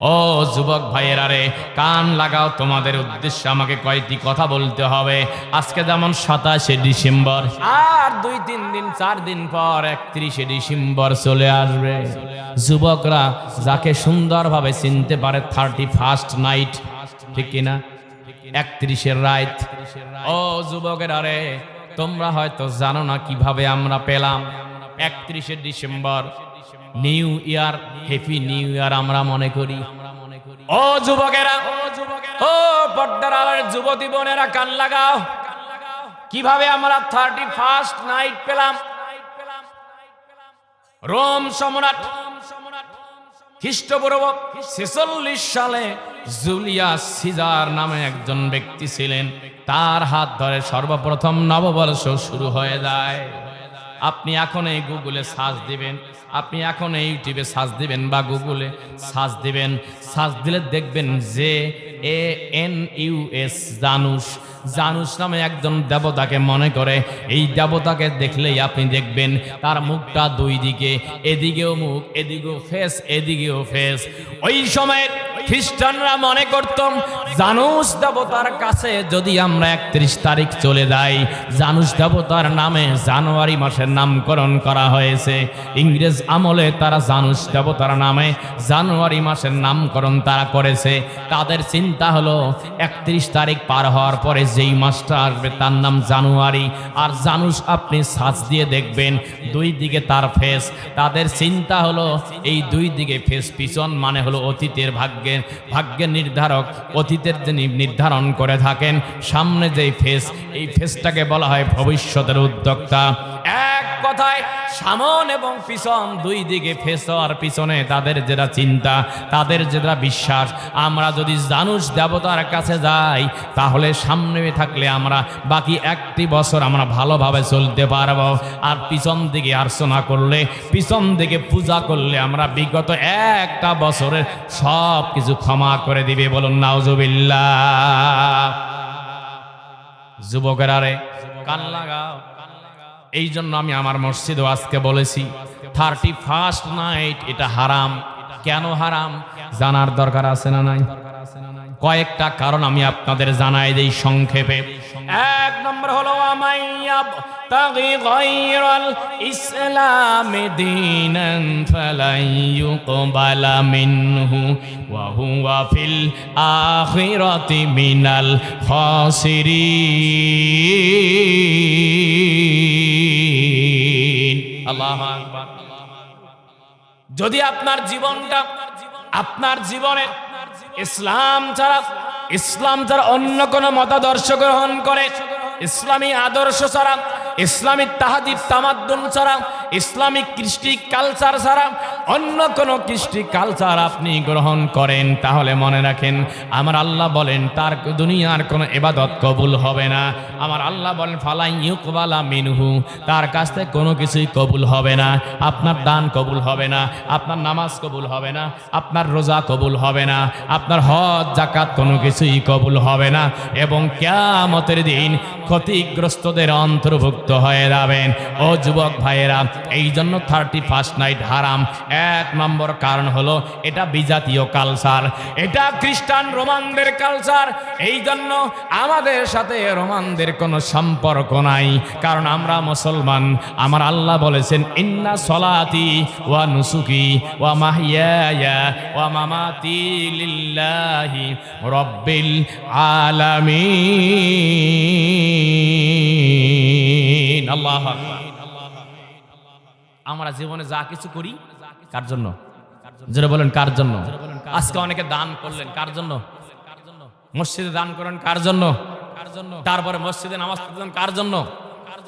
ও যুবক ভাইয়েরা রে, কান লাগাও, তোমাদের উদ্দেশ্যে আমাকে কয়টি কথা বলতে হবে। আজকে যেমন সাতাশে ডিসেম্বর, আর দুই, তিন দিন, চার দিন পর একত্রিশে ডিসেম্বর চলে আসবে। যুবকরা যাকে সুন্দরভাবে চিনতে পারে থার্টি ফার্স্ট নাইট ঠিক কিনা? একত্রিশের রাত। ও যুবকেরা রে, তোমরা হয়তো জানো না কীভাবে আমরা পেলাম। একত্রিশে December new year happy new year আমরা মনে করি। ও যুবকেরা, ও পর্দার আলোর যুবতী বোনেরা, কান লাগাও। কীভাবে আমরা থার্টি ফার্স্ট নাইট পেলাম? রোম সম্রাট খ্রিস্টপূর্ব ছেচল্লিশ সালে জুলিয়াস সিজার নামে একজন ব্যক্তি ছিলেন। তার হাত ধরে সর্বপ্রথম নববর্ষ শুরু হয়ে যায়। আপনি এখন এই গুগলে সার্চ দিবেন, আপনি এখন এই ইউটিউবে সার্চ দিবেন বা গুগলে সার্চ দিবেন, সার্চ দিলে দেখবেন যে A N U S Janus Janus নামে একজন দেবতাকে মনে করে। এই দেবতাকে দেখলেই আপনি দেখবেন তার মুখটা দুই দিকে, এদিকেও মুখ, এদিকেও ফেস এদিকেও ফেস ওই সময়ের খ্রিস্টানরা মনে করতাম, জানুস দেবতার কাছে যদি আমরা একত্রিশ তারিখ চলে যাই, জানুস দেবতার নামে জানুয়ারি মাসের নামকরণ করা হয়েছে। ইংরেজ আমলে তারা জানুস দেবতার নামে জানুয়ারি মাসের নামকরণ তারা করেছে। তাদের চিন্তা হলো, একত্রিশ তারিখ পার হওয়ার পরে যেই মাসটা আসবে তার নাম জানুয়ারি। আর জানুস আপনি সাজ দিয়ে দেখবেন, দুই দিকে তার ফেস। তাদের চিন্তা হলো, এই দুই দিকে ফেস পিছন মানে হলো অতীতের ভাগ্যের নির্ধারক অতীতের যিনি নির্ধারণ করে থাকেন, সামনে যেই ফেস এই ফেসটাকে বলা হয় ভবিষ্যতের উদ্যোক্তা। কথায় সামন এবং পিছন দুই দিকে পিছনে তাদের যেটা চিন্তা, তাদের যেটা বিশ্বাস, আমরা যদি জানুস দেবতার কাছে যাই, তাহলে সামনে থাকলে আমরা বাকি একটি বছর আমরা ভালোভাবে চলতে পারব। আর পিছন দিকে আর্চনা করলে, পিছন দিকে পূজা করলে আমরা বিগত একটা বছরের সব কিছু ক্ষমা করে দিবে বলুন, নাউজুবিল্লাহ। যুবকেরা রে এই জন্য আমি আমার মসজিদও আজকে বলেছি থার্টি ফার্স্ট নাইট এটা হারাম। কেন হারাম? জানার দরকার আছে না নাই? কয়েকটা কারণ আমি আপনাদের জানাই দিই সংক্ষেপে। এক নম্বর হলো আমাইয়াব তাগি গায়রাল ইসলাম দীনান ফালাই ইউকবালা মিনহু ওয়া হুয়া ফিল যদি আপনার জীবনটা, আপনার জীবনে ইসলাম ছাড়া ইসলাম ছাড়া অন্য কোনো মতাদর্শ গ্রহণ করে ইসলামী আদর্শ ছাড়া ইসলামিক তাহাদিব তামাদ্দুন ছাড়া ইসলামিক কৃষ্টি কালচার ছাড়া অন্য কোনো কৃষ্টি কালচার আপনি গ্রহণ করেন, তাহলে মনে রাখেন, আমার আল্লাহ বলেন, তার দুনিয়ার কোনো এবাদত কবুল হবে না। আমার আল্লাহ বলেন, ফালাই ইউকবালা মিনহু, তার কাছ থেকে কোনো কিছুই কবুল হবে না। আপনার দান কবুল হবে না, আপনার নামাজ কবুল হবে না, আপনার রোজা কবুল হবে না, আপনার হজ জাকাত কোনো কিছুই কবুল হবে না এবং কেয়ামতের দিন ক্ষতিগ্রস্তদের অন্তর্ভুক্ত হয়ে যাবেন। ও যুবক ভাইয়েরা এই জন্য থার্টি ফার্স্ট নাইট হারাম এক নম্বর কারণ হলো এটা বিজাতীয় কালচার এটা খ্রিস্টান রোমানদের কালচার এই জন্য আমাদের সাথে রোমানদের কোনো সম্পর্ক নাই। কারণ আমরা মুসলমান। আমার আল্লাহ বলেছেন, ইন্না সলাতি ওয়া নুসুকি ওয়া মাহিয়া ওয়া মামাতি লিল্লাহি রব্বিল আলামিন। আল্লাহ আমরা জীবনে যা কিছু করি কার জন্য? যারা বলেন কার জন্য? আজকে অনেকে দান করলেন কার জন্য? মসজিদে দান করেন কার জন্য? কার জন্য তারপরে মসজিদে নামাজ পড়তেন কার জন্য?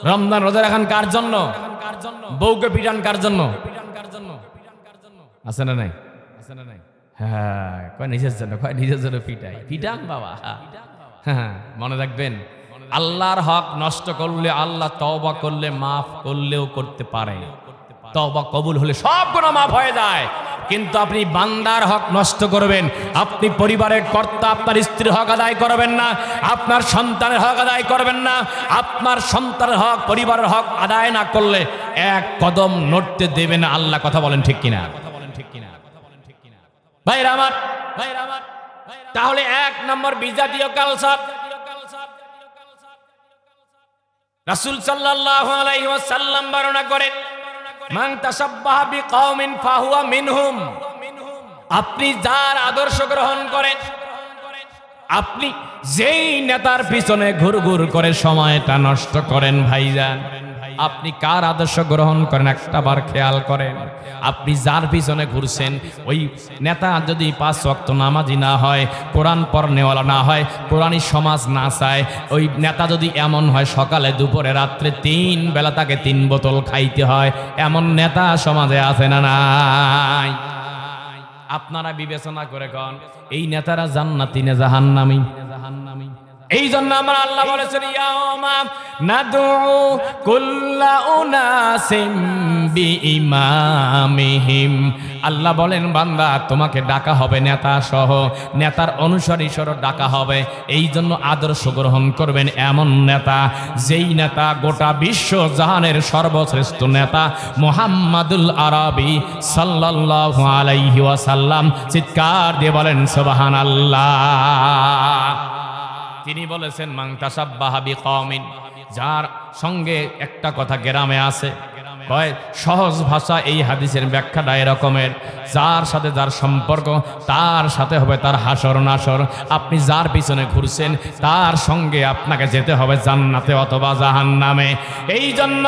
রমজান রোজা রাখান কার জন্য? বউকে পিটান কার জন্য? আছে না নাই আছে না নাই? হ্যাঁ কয় নিজের জন্য কয় নিজের জন্য পিটাই। পিটান বাবা। হ্যাঁ মনে রাখবেন আল্লাহর হক নষ্ট করলে আল্লাহ তওবা করলে মাফ করলেও করতে পারে। তওবা কবুল হলে সব কোনো মাফ হয়ে যায়। কিন্তু আপনি বান্দার হক নষ্ট করবেন। আপনি পরিবারের কর্তা, আপনার স্ত্রীর হক আদায় করবেন না। আপনার সন্তানের হক আদায় করবেন না। আপনার সন্তানের হক, পরিবারের হক আদায় না করলে এক কদম নড়তে দেবে না। আল্লাহ কথা বলেন ঠিক কিনা কথা বলেন ঠিক কথা বলেন ঠিক কিনা? ভাইরা আমার ভাইরা আমার, তাহলে এক নম্বর বিজাতীয় কালচার। রাসূল সাল্লাল্লাহু আলাইহি ওয়াসাল্লাম বর্ণনা করেন আপনি যার আদর্শ গ্রহণ করেন, আপনি যেই নেতার পিছনে ঘুরঘুর করে সময়টা নষ্ট করেন ভাইজান। আপনি কার আদর্শ গ্রহণ করেন? একটা বার খেয়াল করেন। আপনি যার পিছনে ঘুরছেন, ওই নেতা যদি পাঁচ ওয়াক্ত নামাজি না হয়, কোরআন পড়নেওয়ালা না হয়, কোরআনী সমাজ না চায়, ওই নেতা যদি এমন হয়, সকালে, দুপুরে, রাত্রে তিন বেলা তাকে তিন বোতল খাইতে হয়, এমন নেতা সমাজে আছে না নাই? আপনারা বিবেচনা করে কন, এই নেতারা জান্নাতি না জাহান্নামি? এই জন্য আমার আল্লাহ বলেছেন ইয়ামা নাদু কুল্লা উনাসিম বিইমামিহিম। আল্লাহ বলেন, বান্দা, তোমাকে ডাকা হবে নেতা সহ, নেতার অনুসারী সহ ডাকা হবে। এই জন্য আদর্শ গ্রহণ করবেন এমন নেতা, যেই নেতা গোটা বিশ্ব জাহানের সর্বশ্রেষ্ঠ নেতা মোহাম্মদুল আরবি সাল্লাল্লাহু আলাইহি ওয়াসাল্লাম। চিৎকার দিয়ে বলেন সুবহান আল্লাহ তিনি বলেছেন মাংতাসাব্বাহাবি কমিন যার সঙ্গে একটা কথা গ্রামে আছে। কয় সহজ ভাষা এই হাদিসের ব্যাখ্যাটা এরকমের। যার সাথে যার সম্পর্ক, তার সাথে হবে তার হাসর নাসর। আপনি যার পিছনে ঘুরছেন, তার সঙ্গে আপনাকে যেতে হবে জান্নাতে অথবা জাহান্নামে। এই জন্য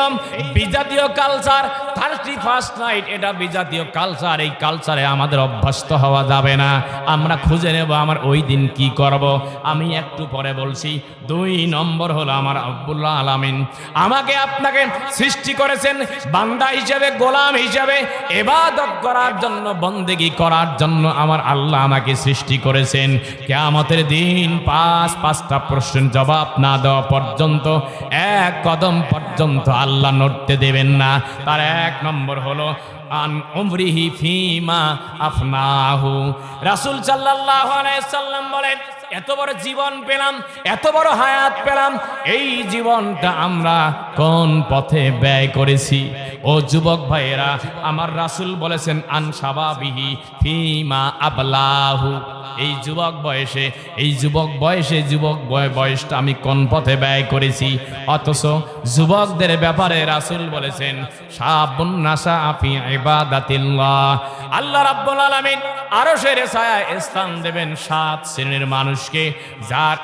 বিজাতীয় কালচার থার্টি ফার্স্ট নাইট এটা বিজাতীয় কালচার এই কালচারে আমাদের অভ্যস্ত হওয়া যাবে না। আমরা খুঁজে নেব আমার ওই দিন কি করব। আমি একটু পরে বলছি, দুই নম্বর হলো আমার আব্বুল্লাহ আলামিন। আমাকে আপনাকে সৃষ্টি করেছেন বান্দা হিসাবে, গোলাম হিসাবে এবাদত করার জন্য, বন্দেগি করার জন্য আমার আল্লাহ আমাকে সৃষ্টি করেছেন। কেয়ামতের দিন পাঁচ, পাঁচটা প্রশ্নের জবাব না দেওয়া পর্যন্ত, এক কদম পর্যন্ত আল্লাহ নড়তে দেবেন না। তার এক নম্বর হলো, আন ফিমা আফনাহু। রাসূল সাল্লাম বলেন এত বড় জীবন পেলাম, এত বড় হায়াত পেলাম, এই জীবনটা আমরা কোন পথে ব্যয় করেছি? ও যুবক ভাইয়েরা, আমার রাসূল বলেছেন, আন সাবাবিহি ফিমা আবলাহু। এই যুবক বয়সে, এই যুবক বয়সে, যুবক বয় বয়সটা আমি কোন পথে ব্যয় করেছি? অথচ যুবকদের ব্যাপারে রাসূল বলেছেন, সাবুন নাসা আফি ইবাদাতিল্লাহ। আল্লাহ রাব্বুল আলামিন আরশের ছায়ায় স্থান দেবেন সাত শ্রেণির মানুষকে, যার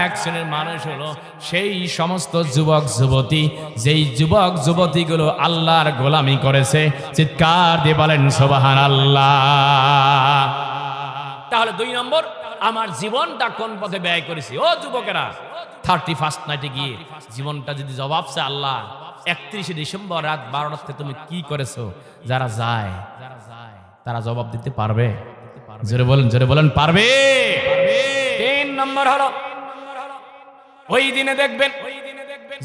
এক শ্রেণির মানুষ হলো সেই সমস্ত যুবক, যুবতী। যেই যুবক, যুবতীগুলো আল্লাহর গোলামি করেছে, চিৎকার দিয়ে বলেন সোবাহান আল্লাহ তাহলে দুই নম্বর, আমার জীবনটা কোন পথে ব্যয় করেছি? ও যুবকেরা থার্টি ফার্স্ট নাইটে গিয়ে জীবনটা যদি জবাব চায় আল্লাহ, একত্রিশে ডিসেম্বর রাত বারোটাতে তুমি কি করেছ? যারা যায় যারা যায়, তারা জবাব দিতে পারবে? জোরে বলেন জোরে বলেন, পারবে? নম্বর হলো, ওই দিনে দেখবেন,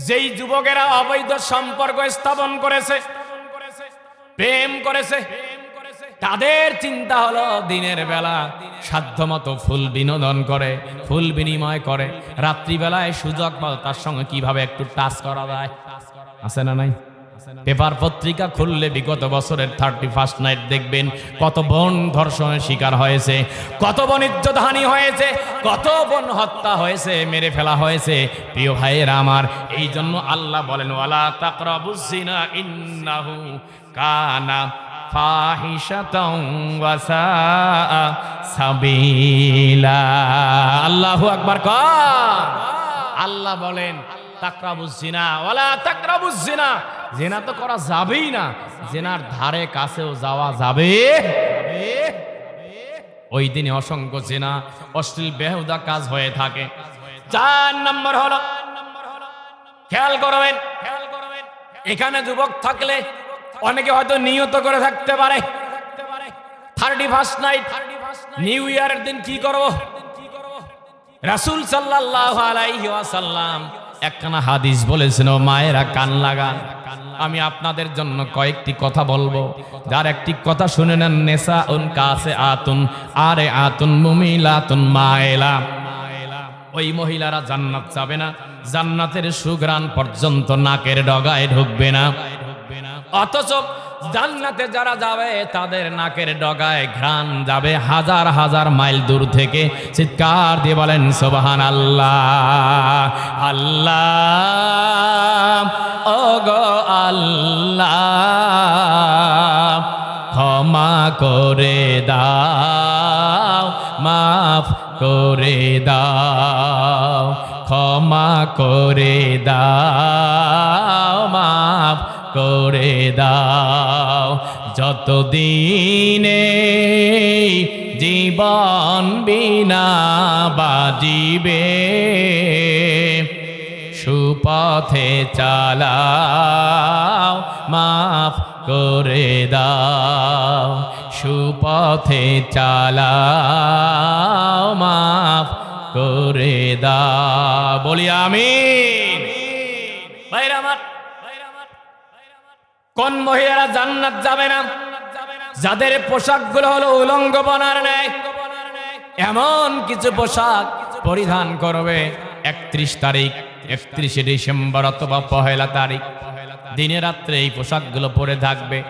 যেই যুবকেরা অবৈধ সম্পর্ক স্থাপন করেছে, প্রেম করেছে, তাদের চিন্তা হলো দিনের বেলা সাধ্যমতো ফুল বিনোদন করে, ফুল বিনিময় করে, রাত্রিবেলায় সুযোগ তার সঙ্গে কীভাবে একটু টাচ করা যায়। আছে না নাই? পেপার পত্রিকা খুললে বিগত বছরের থার্টি ফার্স্ট নাইট দেখবেন কত বোন ধর্ষণের শিকার হয়েছে, কত বোন ইজ্জতহানি হয়েছে, কত বোন হত্যা হয়েছে, মেরে ফেলা হয়েছে। প্রিয় ভাইয়ের আমার এই জন্য আল্লাহ বলেন, ওয়ালা তাকরাবুজিনা ইন্নাহু কানা আল্লাহু আকবার কর। আল্লাহ বলেন, তাকরাবুজ জিনা, ওয়ালা তাকরাবুজ জিনা তো করা যাবেই না। জেনার ধারে কাছেও যাওয়া যাবে। ওই দিনে অসংখ্য জেনা, অশ্লীল বেহুদা কাজ হয়ে থাকে। চার নম্বর হলো, খেয়াল করবেন, এখানে যুবক থাকলে অনেকে হয়তো নিয়ত করে থাকতে পারে। থার্টি ফার্স্ট নাইট, নিউ ইয়ারের দিন কি করব? রাসূল সাল্লাল্লাহু আলাইহি ওয়াসাল্লাম একখানা হাদিস বলেছেন, ও মায়েরা, কান লাগান। আমি আপনাদের জন্য কয়েকটি কথা বলব। যার একটি কথা শুনে নেন নেশা উন কাছে আতুন, আরে আতুন মুমিলাতুন মায়েলা। ওই মহিলারা জান্নাত যাবে না, জান্নাতের সুগ্রাণ পর্যন্ত নাকের ডগায় ঢুকবে না। অথচ জান্নাতে যারা যাবে, তাদের নাকের ডগায় ঘ্রাণ যাবে হাজার হাজার মাইল দূর থেকে। চিৎকার দিয়ে বলেন সোবাহান আল্লাহ আল্লাহ ও গো আল্লাহ, ক্ষমা করে দাও, মাফ করে দাও, ক্ষমা করে দাও, মাফ করে দাও। যতদিনে জীবন বিনা বাজিবে, সুপথে চালাও, মাফ করে দাও। সুপথে চালাও, মাফ করে দাও। বলি আমি কোন মহিলারা জান্নাত যাবে না? যাদের পোশাকগুলো হলো উলঙ্গ বনার নেয় এমন কিছু পোশাক পরিধান করবে একত্রিশ তারিখ, একত্রিশে ডিসেম্বর অথবা পহেলা তারিখ। দিনে রাত্রে এই পোশাকগুলো পরে থাকবে।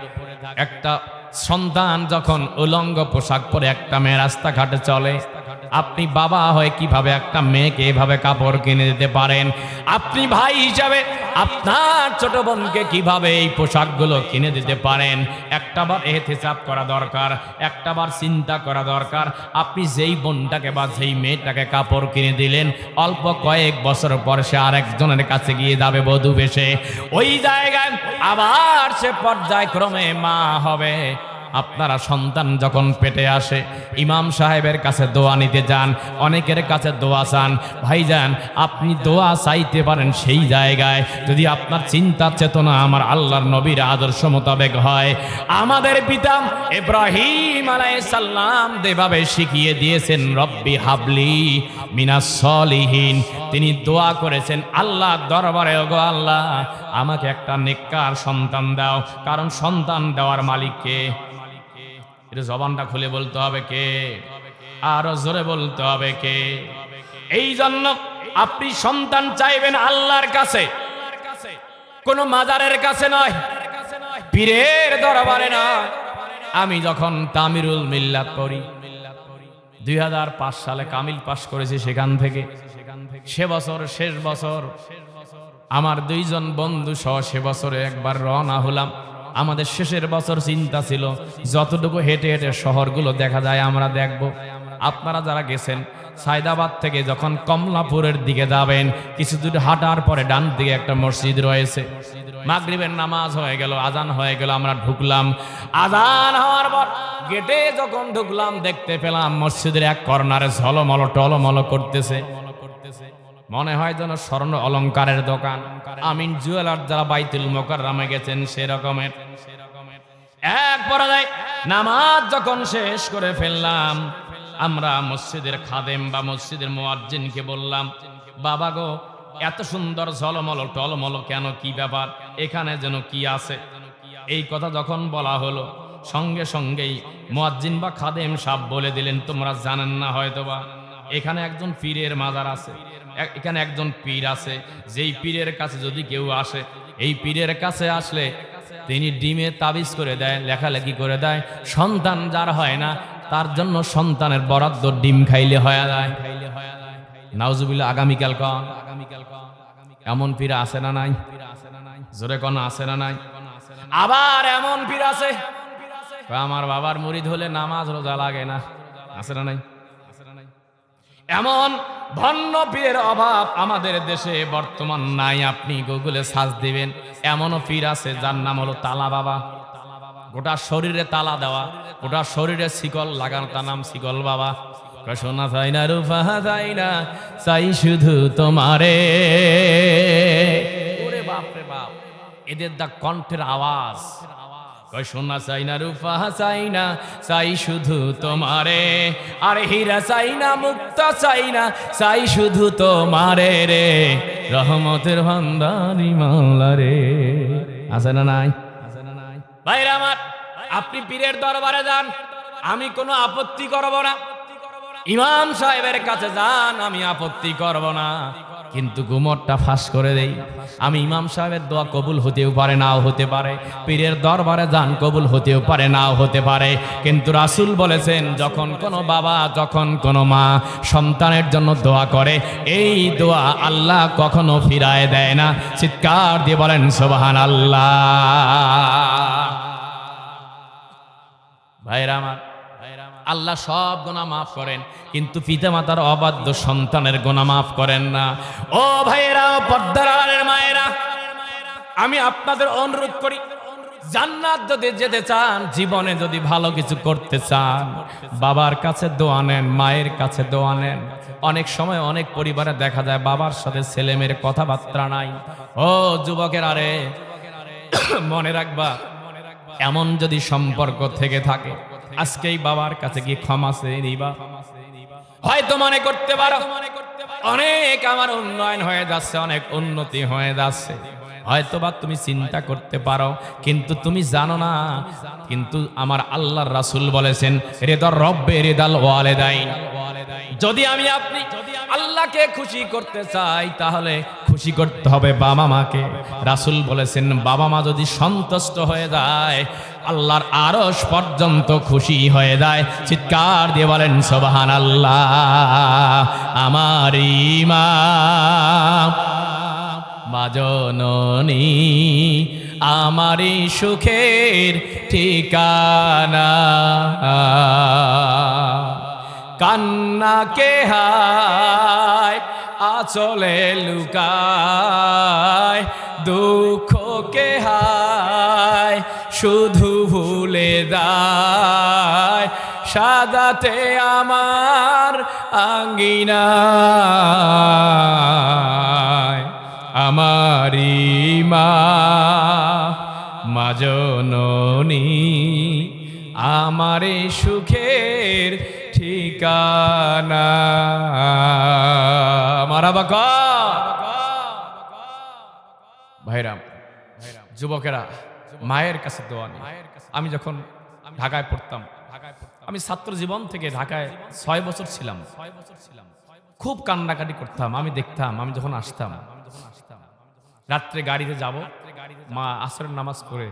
একটা সন্তান যখন উলঙ্গ পোশাক পরে একটা মেয়ে রাস্তাঘাটে চলে আপনি বাবা হয়ে কীভাবে একটা মেয়েকে এভাবে কাপড় কিনে দিতে পারেন? আপনি ভাই হিসাবে আপনার ছোট বোনকে কীভাবে এই পোশাকগুলো কিনে দিতে পারেন? একটাবার এহতেসাব করা দরকার একটাবার চিন্তা করা দরকার। আপনি যেই বোনটাকে বা যেই মেয়েটাকে কাপড় কিনে দিলেন, অল্প কয়েক বছর পর সে আরেকজনের কাছে গিয়ে যাবে বধূ বেশে। ওই জায়গায় আবার সে পর্যায়ক্রমে মা হবে। আপনারা সন্তান যখন পেটে আসে, ইমাম সাহেবের কাছে দোয়া নিতে যান, অনেকের কাছে দোয়া চান, ভাইজান, আপনি দোয়া চাইতে পারেন সেই জায়গায়। যদি আপনার চিন্তা চেতনা আমার আল্লাহর নবীর আদর্শ মোতাবেক হয়। আমাদের পিতা ইব্রাহিম আলাইসাল্লাম যেভাবে শিখিয়ে দিয়েছেন, রব্বি হাবলি মিনাস সলিহীন। তিনি দোয়া করেছেন, আল্লাহ দরবারে, ওগো আল্লাহ, আমাকে একটা নেককার সন্তান দাও, কারণ সন্তান দেওয়ার মালিককে এটা জবানটা খুলে বলতে হবে কে? আরও জোরে বলতে হবে কে? এই জন্য আপনি সন্তান চাইবেন আল্লাহর কাছে। কোন মাজারের কাছে নয়, পীরের দরবারে নয়। আমি যখন তামিরুল মিল্লাত পড়ি, দুই সালে কামিল পাশ করেছি সেখান থেকে। সে বছর, শেষ বছর, আমার দুইজন বন্ধু সহ সে বছরে একবার রওনা হলাম। আমাদের শেষের বছর চিন্তা ছিল, যতটুকু হেঁটে হেঁটে শহরগুলো দেখা যায়, আমরা দেখব। আপনারা যারা গেছেন, সায়দাবাদ থেকে যখন কমলাপুরের দিকে যাবেন, কিছু দূর হাঁটার পরে ডান দিকে একটা মসজিদ রয়েছে। মাগরিবের নামাজ হয়ে গেল, আজান হয়ে গেল, আমরা ঢুকলাম। আজান হওয়ার পর গেটে যখন ঢুকলাম, দেখতে পেলাম মসজিদের এক কর্নারে ঝলমল, টলমল করতেছে। মনে হয় যেন স্বর্ণ অলংকারের দোকান। আমিন জুয়েলার যারা বাইতুল মোকাররামে গেছেন সেরকমের এক পর্যায়ে নামাজ যখন শেষ করে ফেললাম, আমরা মসজিদের খাদেম বা মসজিদের মোয়াজ্জিনকে বললাম, বাবা গো, এত সুন্দর ঝলমল, টলমল কেন, কি ব্যাপার? এখানে যেন কি আছে? এই কথা যখন বলা হলো, সঙ্গে সঙ্গেই মোয়াজ্জিন বা খাদেম সাহ বলে দিলেন, তোমরা জানেন না হয়তোবা, এখানে একজন পীরের মাজার আছে। এখানে একজন পীর আছে, যেই পীরের কাছে যদি কেউ আসে, এই পীরের কাছে আসলে তিনি ডিমে তাবিজ করে দেয়, লেখালেখি করে দেয়। সন্তান যার হয় না, তার জন্য সন্তানের বরাদ্দ ডিম খাইলে হয়ে যায়। নাউজুবিল্লা আগামীকাল কন। এমন পীর আছে না নাই? জোরে কোন, আছে না নাই? আবার এমন পীর আছে। আমার বাবার মুরিদ হলে নামাজ রোজা লাগে না। আছে না নাই? এমন ভন্ন পীরের অভাব আমাদের দেশে বর্তমান নাই। আপনি গুগলে সার্চ দিবেন, এমনও পীর আছে যার নাম হলো তালা বাবা। গোটা শরীরে তালা দেওয়া, গোটা শরীরে শিকল লাগানো, তার নাম শিকল বাবা। সোনা চাই না, রূপা চাই না, চাই শুধু তোমারে। ওরে বাপ রে বাপ, এদের দা কণ্ঠের আওয়াজ। কয়, সোনা না, রূপা চাই না, চাই শুধু তোমারে। আর হীরা চাই না, মুক্তা চাই চাই শুধু তোমারে রে। রহমতের ভান্ডারি মাওলা রে। আছে না নাই? ভাইরা আমার, আপনি পীরের দরবারে যান, আমি কোনো আপত্তি করব না। ইমাম সাহেবের কাছে যান, আমি আপত্তি করব না। কিন্তু গুমরটা ফাঁস করে দেই। আমি ইমাম সাহেবের দোয়া কবুল হতেও পারে নাও হতে পারে। পীরের দরবারে যান কবুল হতেও পারে নাও হতে পারে। কিন্তু রাসূল বলেছেন, যখন কোনো বাবা, যখন কোনো মা সন্তানের জন্য দোয়া করে, এই দোয়া আল্লাহ কখনো ফিরায় দেয় না। চিৎকার দিয়ে বলেন সোবাহান আল্লাহ ভাইরা আমার আল্লাহ সব গোনা মাফ করেন, কিন্তু পিতামাতার অবাধ্য সন্তানের গোনা মাফ করেন না। ও ভাইয়েরা পর্দার মায়েরা, আমি আপনাদের অনুরোধ করি, জান্নাত যদি যেতে চান, জীবনে যদি ভালো কিছু করতে চান, বাবার কাছে দোয়া নেন, মায়ের কাছে দোয়া নেন। অনেক সময় অনেক পরিবারে দেখা যায় বাবার সাথে ছেলে মেয়ের কথাবার্তা নাই। ও যুবকের আরে, মনে রাখবা, এমন যদি সম্পর্ক থেকে থাকে আজকেই বাবার কাছে গিয়ে ক্ষমা চেয়ে নিবা। হয়তো মনে করতে পারো, অনেক আমার উন্নয়ন হয়ে যাচ্ছে, অনেক উন্নতি হয়ে যাচ্ছে। হয়তো বা তুমি চিন্তা করতে পারো, কিন্তু তুমি জানো না, কিন্তু আমার আল্লাহর রাসূল বলেছেন রেদর রব্বে রেদাল ওয়ালেদাইন। যদি আমি আপনি আল্লাহকে খুশি করতে চাই, তাহলে খুশি করতে হবে বাবা মাকে। রাসূল বলেছেন, বাবা মা যদি সন্তুষ্ট হয়ে যায় আল্লাহর আরশ পর্যন্ত খুশি হয়ে যায়। চিৎকার দিয়ে বলেন সোবাহান আল্লাহ আমার ইমাম মাজননী আমারই সুখের ঠিকানা। কান্নাকে হায়, আচলে লুকায়, দুঃখকে হায় শুধু ভুলে দায় সাদাতে আমার আঙ্গিনায় আমারি মা মাজননী, আমারে সুখের ঠিকানা। মারা বাকা ভাইরাম, যুবকেরা মায়ের কাছে দোয়া নেই। আমি যখন ঢাকায় পড়তাম আমি ছাত্র জীবন থেকে ঢাকায় ছয় বছর ছিলাম। খুব কান্নাকাটি করতাম আমি দেখতাম আমি যখন আসতাম রাত্রে গাড়িতে যাব মা আসরের নামাজ পড়ে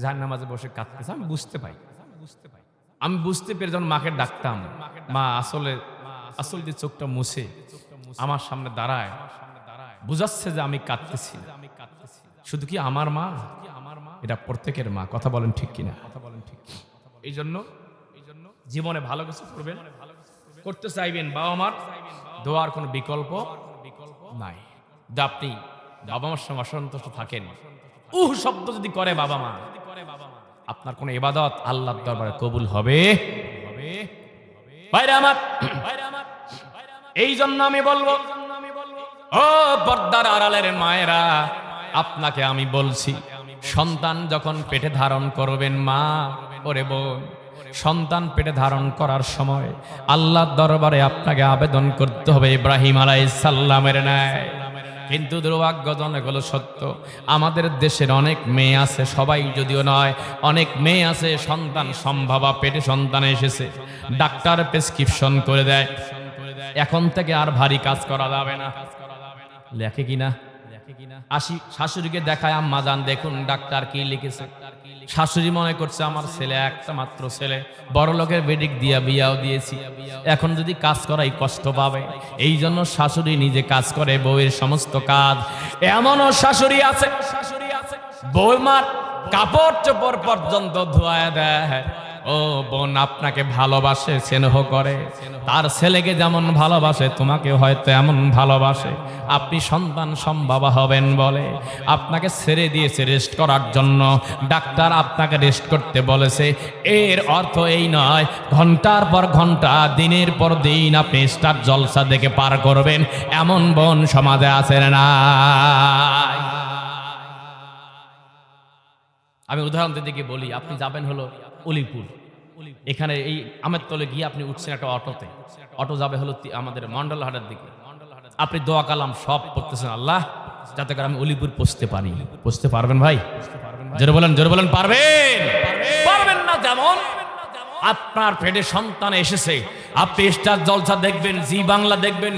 জাহান নামাজে বসে কাঁদতেছে আমি বুঝতে পাই। আমি বুঝতে পেরে যখন মাকে ডাকতাম মা আসলে আসল যে চোখটা মুছে আমার সামনে দাঁড়ায় বুঝাচ্ছে যে আমি কাঁদতেছি। শুধু কি আমার মা? এটা প্রত্যেকের মা কথা বলেন ঠিক কিনা? কথা বলেন ঠিক এই জন্য এই জন্য জীবনে ভালো কিছু করবেন। করতে চাইবেন বাবা মার দোয়ার কোনো বিকল্প নাই। আপনি বাবা মার সঙ্গে অসন্তুষ্ট থাকেন উহ শব্দ যদি করে বাবা মা আপনার কোন ইবাদত আল্লাহর দরবারে কবুল হবে? হবে? বাইরে আমার। এই জন্য আমি বলব ও পর্দার আড়ালের মায়েরা আপনাকে আমি বলছি সন্তান যখন পেটে ধারণ করবেন মা, ওরে বোন, সন্তান পেটে ধারণ করার সময় আল্লাহর দরবারে আপনাকে আবেদন করতে হবে ইব্রাহিম আলাইহিস সাল্লামের ন্যায়। কিন্তু দুর্ভাগ্যজনক হলো সত্য, আমাদের দেশের অনেক মেয়ে আছে, সবাই যদিও নয়, অনেক মেয়ে আছে, সন্তান সম্ভাবা পেটে সন্তান এসেছে, ডাক্তার প্রেসক্রিপশন করে দেয়। এখন থেকে আর ভারী কাজ করা যাবে না। লেখে কিনা আসি শাশুড়িকে দেখায়, আম্মা যান, দেখুন ডাক্তার কি লিখেছে। শাশুড়ি মনে করছে, আমার ছেলে, একটা মাত্র ছেলে, বড় লোকের বেডিক দিয়া বিয়াও দিয়েছি। এখন যদি কাজ করাই, কষ্ট পাবে। এই জন্য শাশুড়ি নিজে কাজ করে, বউয়ের সমস্ত কাজ। এমনও শাশুড়ি আছে শাশুড়ি আছে বৌমার কাপড় চোপড় পর্যন্ত ধোয়া দেয়। ও বোন, আপনাকে ভালোবাসে, স্নেহ করে। তার ছেলেকে যেমন ভালোবাসে তোমাকে হয়তো এমন ভালোবাসে। আপনি সন্তান সম্ভব হবেন বলে। আপনাকে ছেড়ে দিয়েছে রেস্ট করার জন্য। ডাক্তার আপনাকে রেস্ট করতে বলেছে। এর অর্থ এই নয়, ঘণ্টার পর ঘণ্টা, দিনের পর দিন আপনি স্টার জলসা দেখে পার করবেন। এমন বোন সমাজে আছেন না। আমি উদাহরণ দিকে বলি, আপনি যাবেন হলো উলিপুর। এখানে এই আমের তলে গিয়ে আপনি উঠছেন একটা অটোতে। অটো যাবে হলো আমাদের মন্ডল হাটের দিকে। আপনি দোয়া কালাম সব পড়তেছেন আল্লাহ, যাতে করে আমি অলিপুর পৌঁছতে পারি। পৌঁছতে পারবেন ভাই? জোরে বলেন জোরে বলেন, পারবেন? পারবেন না যেমন আপনার পেটে সন্তান এসেছে। আপনি স্টার জলসা দেখবেন, জি বাংলা দেখবেন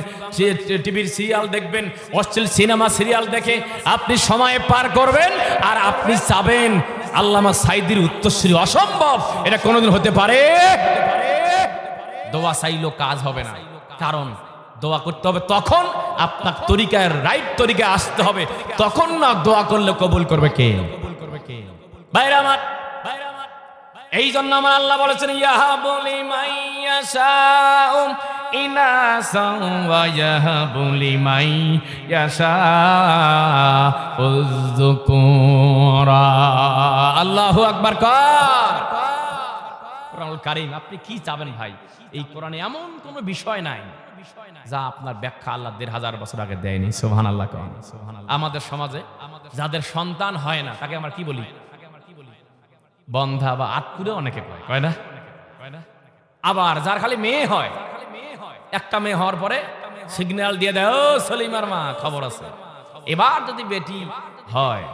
টিভির সিরিয়াল দেখবেন, অশ্লীল সিনেমা সিরিয়াল দেখে আপনি সময় পার করবেন আর আপনি চাবেন আল্লামা সাইদির উত্তরশ্রী অসম্ভব। এটা কোনোদিন হতে পারে? দোয়া চাইলেও কাজ হবে না। কারণ দোয়া করতে হবে তখন আপনার তরিকায় রাইট তরিকায় আসতে হবে। তখন না দোয়া করলে কবুল করবে কে? বাইরে আমার বাইরে আমার এই জন্য আমার আল্লাহ বলেছেন ইয়াহা বলি মাইয়া ইনাসা আল্লাহু আকবার আপনি কি চাবেন ভাই? এই কোরআনে এমন কোনো বিষয় নাই যা আপনার ব্যাখ্যা আল্লাহ দেড় হাজার বছর আগে দেয়নি। সোহান আল্লাহ আমাদের সমাজে যাদের সন্তান হয় না, তাকে আমরা কি বলি? বন্ধা বা আটকুরে অনেকে কয় কয় না? আবার যার খালি মেয়ে হয় একটা মেয়ে হওয়ার পরে সিগন্যাল দিয়ে দেয় ও সলিমার মা খবর আছে। এবার যদি বেটি হয়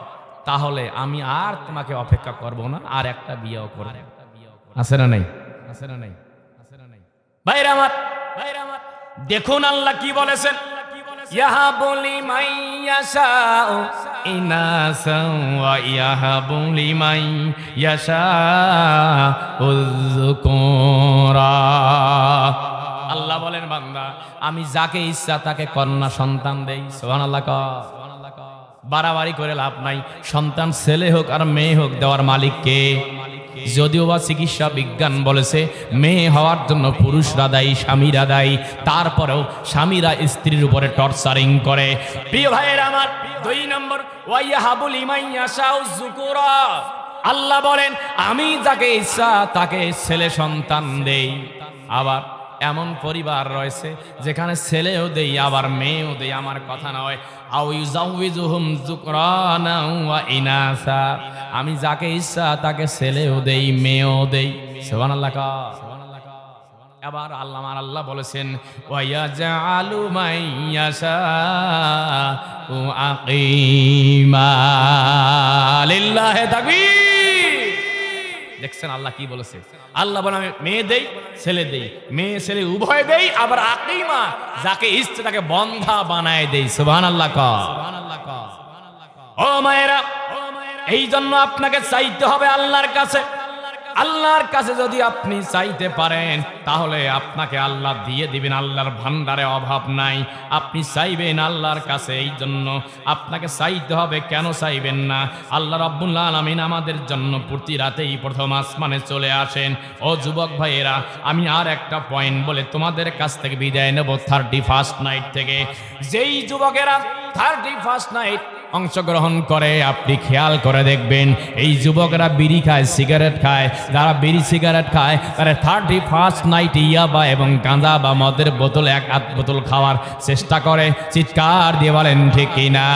তাহলে আমি আর তোমাকে অপেক্ষা করব না আর একটা বিয়েও করব। আছে না নাই? আছে না নাই? আছে না নাই বাইরে আমার বাইরে আমার দেখুন আল্লাহ কি বলেছেন। ইহা বলি মাই ইয়াশা উযকুরা। আল্লাহ বলেন, বান্দা, আমি যাকে ইচ্ছা তাকে কন্যা সন্তান দেই। সুবহানাল্লাহ ক। বাড়াবাড়ি করে লাভ নাই। সন্তান ছেলে হোক আর মেয়ে হোক, দেওয়ার মালিক কে? যদিও বা চিকিৎসা বিজ্ঞান বলেছে, মেয়ে হওয়ার জন্য পুরুষরা দায়ী, স্বামীরা দায়ী। তারপরেও স্বামীরা স্ত্রীর উপরে টর্চারিং করে। প্রিয় ভাইয়ের আমার, দুই নম্বর যুকুরা। আল্লাহ বলেন, আমি যাকে ইচ্ছা তাকে ছেলে সন্তান দেই। আবার এমন পরিবার রয়েছে যেখানে ছেলেও দেই, আবার মেয়েও দেই, আমার কথা নয়। আমি যাকে ইচ্ছা তাকে ছেলেও দেই, মেয়েও দেই। সুবহানাল্লাহ কা আবার আল্লাহ, আমার আল্লাহ বলেছেন, ওয়া দেখছেন আল্লাহ কি বলেছে? আল্লাহ বলে, আমি মেয়ে দেই, ছেলে দেই। মেয়ে, ছেলে উভয় দেই, আবার আকিমা যাকে ইচ্ছে তাকে বন্ধা বানায় দেই। সুবহান আল্লাহ ক। ও মায়েরা, এই জন্য আপনাকে চাইতে হবে আল্লাহর কাছে আল্লাহর কাছে যদি আপনি চাইতে পারেন, তাহলে আপনাকে আল্লাহ দিয়ে দিবেন, আল্লাহর ভান্ডারে অভাব নাই। আপনি চাইবেন আল্লাহর কাছে এই জন্য। আপনাকে চাইতে হবে কেন চাইবেন না? আল্লাহ রাব্বুল আলামিন আমাদের জন্য প্রতি রাতেই প্রথম আসমানে চলে আসেন। ও যুবক ভাইয়েরা, আমি আর একটা পয়েন্ট বলে তোমাদের কাছ থেকে বিদায় নেব থার্টি ফার্স্ট নাইট থেকে। যেই যুবকেরা থার্টি ফার্স্ট নাইট অংশগ্রহণ করে, আপনি খেয়াল করে দেখবেন, এই যুবকরা বিড়ি খায়, সিগারেট খায়, যারা বিড়ি সিগারেট খায়, তারা থার্টি ফার্স্ট নাইট ইয়াবা এবং গাঁজা বা মদের বোতল এক আধ বোতল খাওয়ার চেষ্টা করে। চিৎকার দিয়ে বলেন, ঠিক কিনা?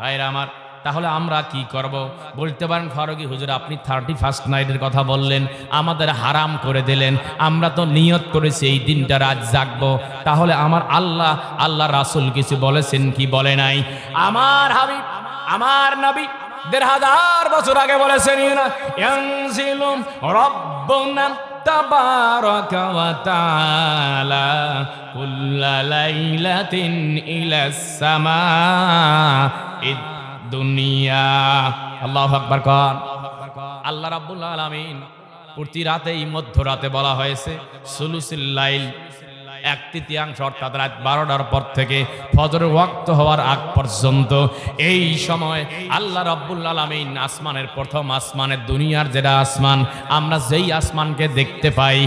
ভাইরা আমার তাহলে আমরা কি করব? বলতে পারেন, ফারুকি, হুজুর, আপনি থার্টি ফার্স্ট নাইটের কথা বললেন, আমাদের হারাম করে দিলেন, আমরা তো নিয়ত করেছি এই দিনটা রাত জাগব। তাহলে আমার আল্লাহ আল্লাহ রাসুল কিছু বলেছেন কি বলে নাই? আমার হাবিব, আমার নবী দেড় হাজার বছর আগে বলেছেন ইলাস সামাঈদ দুনিয়া। আল্লাহ আকবার কর আল্লাহ রাব্বুল আলামিন প্রতি রাতেই মধ্যরাতে বলা হয়েছে সুলুসিল লাইল। এক তৃতীয়াংশ অর্থাৎ রাত বারোটার পর থেকে ফজর ওয়াক্ত হওয়ার আগ পর্যন্ত এই সময় আল্লাহ রব্বুল আলমিন আসমানের প্রথম আসমানের দুনিয়ার যেটা আসমান, আমরা যেই আসমানকে দেখতে পাই,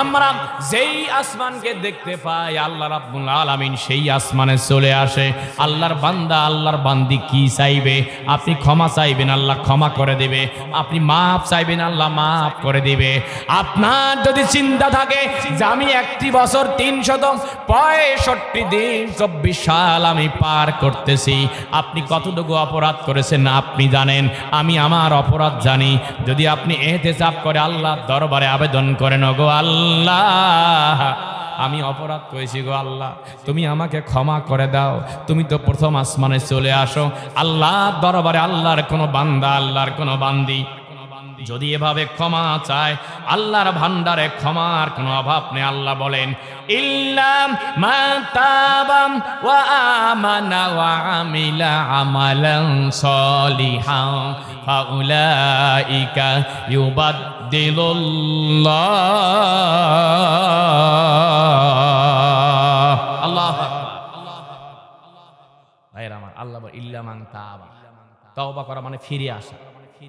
আমরা যেই আসমানকে দেখতে পাই, আল্লাহ রাব্বুল আলামিন সেই আসমানে চলে আসে। আল্লাহর বান্দা আল্লাহর বান্দি কি চাইবে? আপনি ক্ষমা চাইবেন, আল্লাহ ক্ষমা করে দেবে। আপনি মাফ চাইবেন, আল্লাহ মাফ করে দিবে। আপনার যদি চিন্তা থাকে যে আমি একটি বছর পঁয়ষট্টি দিন চব্বিশ সাল আমি পার করতেছি। আপনি কতটুকু অপরাধ করেছেন আপনি জানেন। আমি আমার অপরাধ জানি। যদি আপনি এতে চাপ করে আল্লাহ দরবারে আবেদন করেন গো আল্লাহ, আমি অপরাধ করেছি গো আল্লাহ, তুমি আমাকে ক্ষমা করে দাও। তুমি তো প্রথম আসমানে চলে আসো। আল্লাহ দরবারে আল্লাহর কোনো বান্দা, আল্লাহর কোনো বান্দি যদি এভাবে ক্ষমা চায় আল্লাহর ভান্ডারে ক্ষমার কোনো অভাব নেই আল্লাহ বলেন ইল্লাম মা তাবাম ওয়া আমানা ওয়া আমিলা আমালান সলিহান ফাউলাইকা ইউবাদদিলুল্লাহ. আল্লাহ ভাইয়ের আমার আল্লাহ বলে, ইল্লা মান তাবা। তওবা করা মানে ফিরে আসা।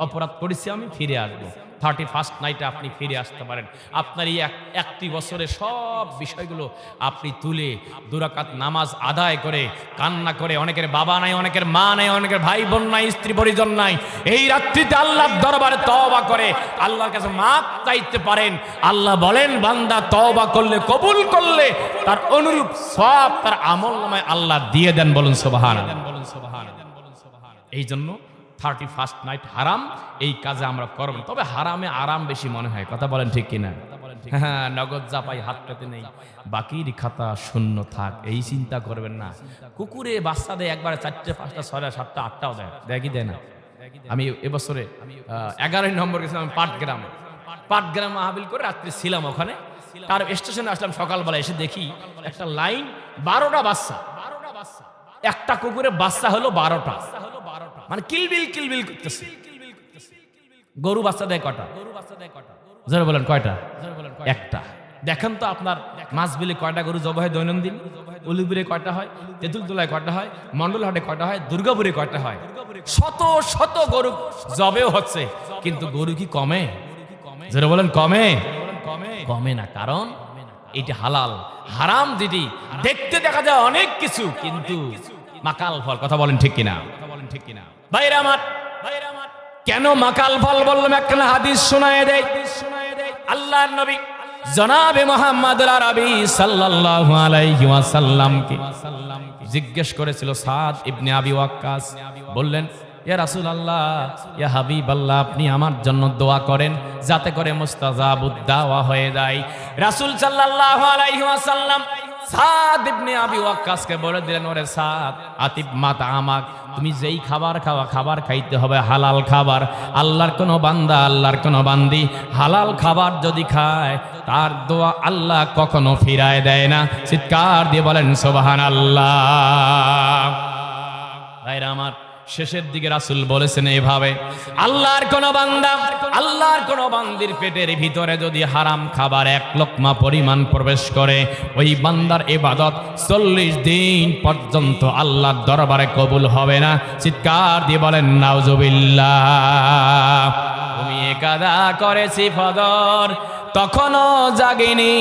অপরাধ করেছি, আমি ফিরে আসব। থার্টি ফার্স্ট নাইটে আপনি ফিরে আসতে পারেন। আপনার এই একটি বছরে সব বিষয়গুলো আপনি তুলে দুরাকাত নামাজ আদায় করে, কান্না করে, অনেকের বাবা নাই, অনেকের মা নাই, অনেকের ভাই বোন নাই, স্ত্রী পরিজন নাই, এই রাত্রিতে আল্লাহর দরবারে তওবা করে, আল্লাহর কাছে মাপ চাইতে পারেন। আল্লাহ বলেন, বান্দা তওবা করলে, কবুল করলে, তার অনুরূপ সব তার আমল নামায় আল্লাহ দিয়ে দেন বলুন সোবাহান বলুন সোবাহান এই জন্য থার্টি ফার্স্ট নাইট হারাম, এই কাজে আমরা করব। তবে হারামে আরাম বেশি মনে হয়, কথা বলেন ঠিক কিনা? হ্যাঁ নগদ যা পাই হাত পেতে নেই, বাকির খাতা শূন্য থাক, এই চিন্তা করবেন না। কুকুরে বাচ্চা দেয় একবারে চারটে, পাঁচটা, ছয়টা, সাতটা, আটটাও দেয় দেখি দেয় না? আমি এবছরে এগারোই নম্বর গেছিলাম পাটগ্রামে। পাটগ্রাম মাহাবিল করে রাত্রে ছিলাম ওখানে। তার স্টেশনে আসলাম সকালবেলা, এসে দেখি একটা লাইন, বারোটা বাচ্চা। বাচ্চা একটা কুকুরের বাচ্চা হলো বারোটা। মানে কিলবিল কিলবিল করতেছে গরু বাচ্চা দেয় কটা গরু বাচ্চা দেয় কটা? জোরে বলেন, কয়টা? জোরে বলেন একটা। দেখেন তো আপনার মাছ বিলে কয়টা গরু জব হয় দৈনন্দিন? উলুপুরে কয়টা হয়? তেঁতুলতলায় কয়টা হয়? মন্ডলহাটে কয়টা হয়? দুর্গাপুরে কয়টা হয়? শত শত গরু জবেও হচ্ছে, কিন্তু গরু কি কমে? জোরে বলেন, কমে? কমে না, কারণ এটা হালাল। হারাম দিদি দেখতে দেখা যায় অনেক কিছু, কিন্তু মাকাল ফল কথা বলেন ঠিক কিনা কথা বলেন ঠিক কিনা? কেন মাকাল ফল বললাম, একখানা হাদিস শোনায় দেয়। আল্লাহর নবী জনাবে মোহাম্মদ ওয়াসাল্লামকে জিজ্ঞেস করেছিল সাদ ইবনে আবি ওয়াক্কাস। বললেন আল্লাহ হাবিব আল্লাহ আপনি আমার দোয়া করেন যাতে করে মুস্তাজাবুদ দাওয়া হয়ে যায়। রাসূল আলাইহি ওয়াসাল্লাম সাদ ইবনে আবি ওয়াক্কাসকে বলে দিলেন, ওরে সাদ আতিব মাতা আমাক, তুমি যেই খাবার খাওয়া, খাবার খাইতে হবে, হালাল খাবার। আল্লাহর কোনো বান্দা, আল্লাহর কোনো বান্দি। হালাল খাবার যদি খায়, তার দোয়া আল্লাহ কখনো ফিরায় দেয় না। চিৎকার দিয়ে বলেন সোবাহান আল্লাহ ভাইরা আমার শেষের দিকে রাসুল বলেছেন এভাবে, আল্লাহর কোন বান্দা, আল্লাহর কোন বান্দির পেটের ভিতরে যদি হারাম খাবার এক লোকমা পরিমাণ প্রবেশ করে, ওই বান্দার এবাদত চল্লিশ দিন পর্যন্ত আল্লাহর দরবারে কবুল হবে না। চিৎকার দিয়ে বলেন, নাউজুবিল্লাহ, তুমি একাদা করেছি ফদর তখনও জাগিনি,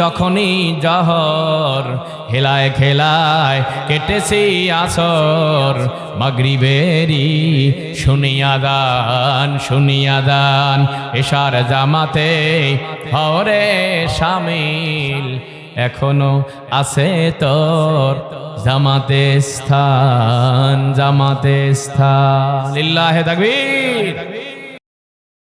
যখনই জহর হেলায় খেলায় কেটেছি আসর। মাগরিবেরি শুনিয়া দান শুনিয়া দান, এশার জামাতে হরে সামিল। এখনও আছে তোর জামাতে স্থান জামাতে স্থান। লিল্লাহে তাকবীর।